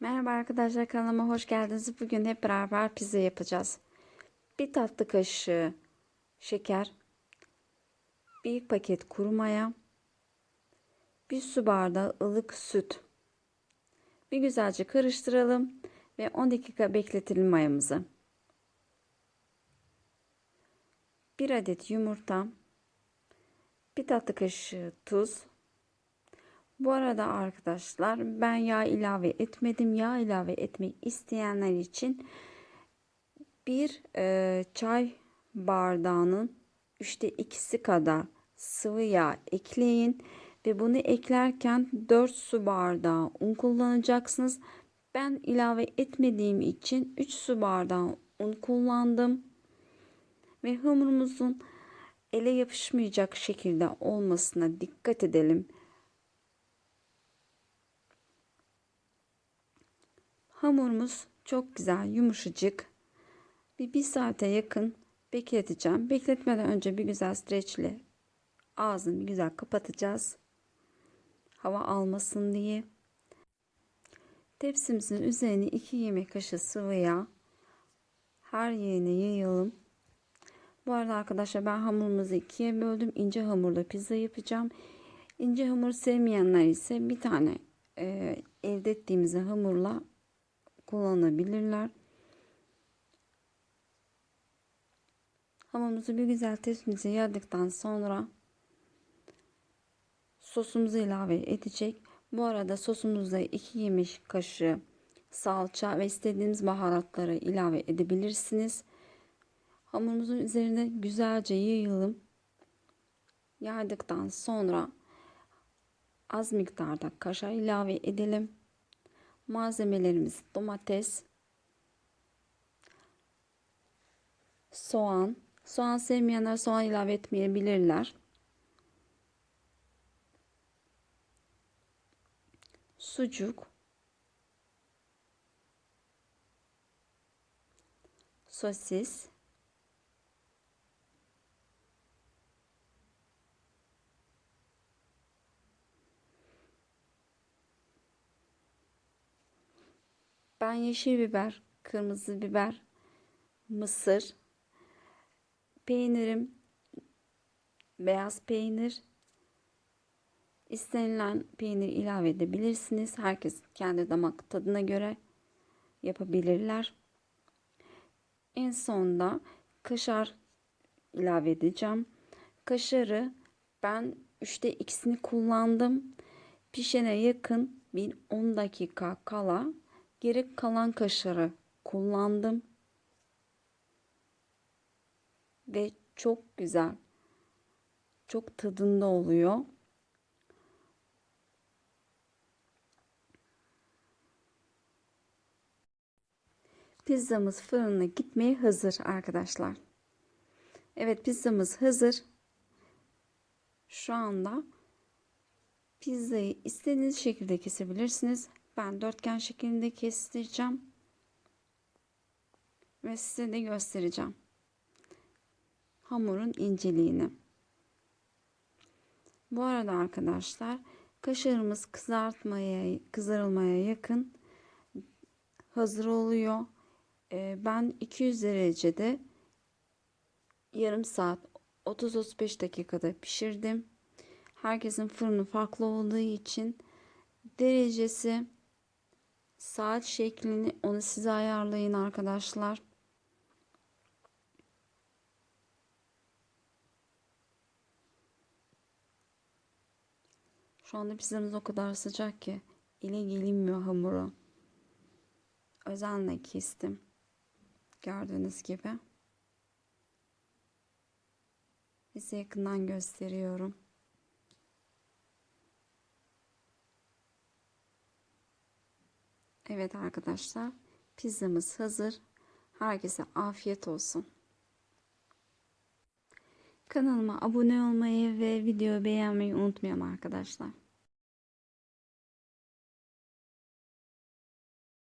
Merhaba arkadaşlar kanalıma hoş geldiniz. Bugün hep beraber pizza yapacağız. Bir tatlı kaşığı şeker, bir paket kuru maya, bir su bardağı ılık süt. Bir güzelce karıştıralım ve 10 dakika bekletelim mayamızı. Bir adet yumurta, bir tatlı kaşığı tuz, bu arada arkadaşlar ben yağ ilave etmedim. Yağ ilave etmek isteyenler için bir e, çay bardağının üçte ikisi kadar sıvı yağ ekleyin ve bunu eklerken 4 su bardağı un kullanacaksınız. Ben ilave etmediğim için 3 su bardağı un kullandım ve hamurumuzun ele yapışmayacak şekilde olmasına dikkat edelim. Hamurumuz çok güzel, yumuşacık. Bir, bir saate yakın bekleteceğim. Bekletmeden önce bir güzel streçle ağzını bir güzel kapatacağız. Hava almasın diye. Tepsimizin üzerine 2 yemek kaşığı sıvı yağ her yerine yayalım. Bu arada arkadaşlar ben hamurumuzu ikiye böldüm. İnce hamurla pizza yapacağım. İnce hamur sevmeyenler ise bir tane e, elde ettiğimiz hamurla kullanabilirler. Hamurumuzu bir güzel tepsimize yağdıktan sonra sosumuzu ilave edecek. Bu arada sosumuzda 2 yemek kaşığı salça ve istediğiniz baharatları ilave edebilirsiniz. Hamurumuzun üzerine güzelce yayalım. Yaydıktan sonra az miktarda kaşar ilave edelim. Malzemelerimiz domates, soğan. Soğan sevmeyenler soğan ilave etmeyebilirler. Sucuk. Sosis. Ben yeşil biber, kırmızı biber, mısır, peynirim, beyaz peynir, istenilen peynir ilave edebilirsiniz. Herkes kendi damak tadına göre yapabilirler. En sonda kaşar ilave edeceğim. Kaşarı ben 3'te ikisini kullandım. Pişene yakın bir 10 dakika kala Geri kalan kaşarı kullandım. Ve çok güzel. Çok tadında oluyor. Pizzamız fırına gitmeye hazır arkadaşlar. Evet pizzamız hazır. Şu anda pizzayı istediğiniz şekilde kesebilirsiniz. Ben dörtgen şeklinde kestireceğim. Ve size de göstereceğim. Hamurun inceliğini. Bu arada arkadaşlar kaşarımız kızartmaya kızarılmaya yakın hazır oluyor. Ee, ben 200 derecede yarım saat 30-35 dakikada pişirdim. Herkesin fırını farklı olduğu için derecesi saat şeklini onu size ayarlayın arkadaşlar. Şu anda pizzamız o kadar sıcak ki ile gelinmiyor hamuru. Özenle kestim. Gördüğünüz gibi. Size yakından gösteriyorum. Evet arkadaşlar pizzamız hazır. Herkese afiyet olsun. Kanalıma abone olmayı ve videoyu beğenmeyi unutmayalım arkadaşlar.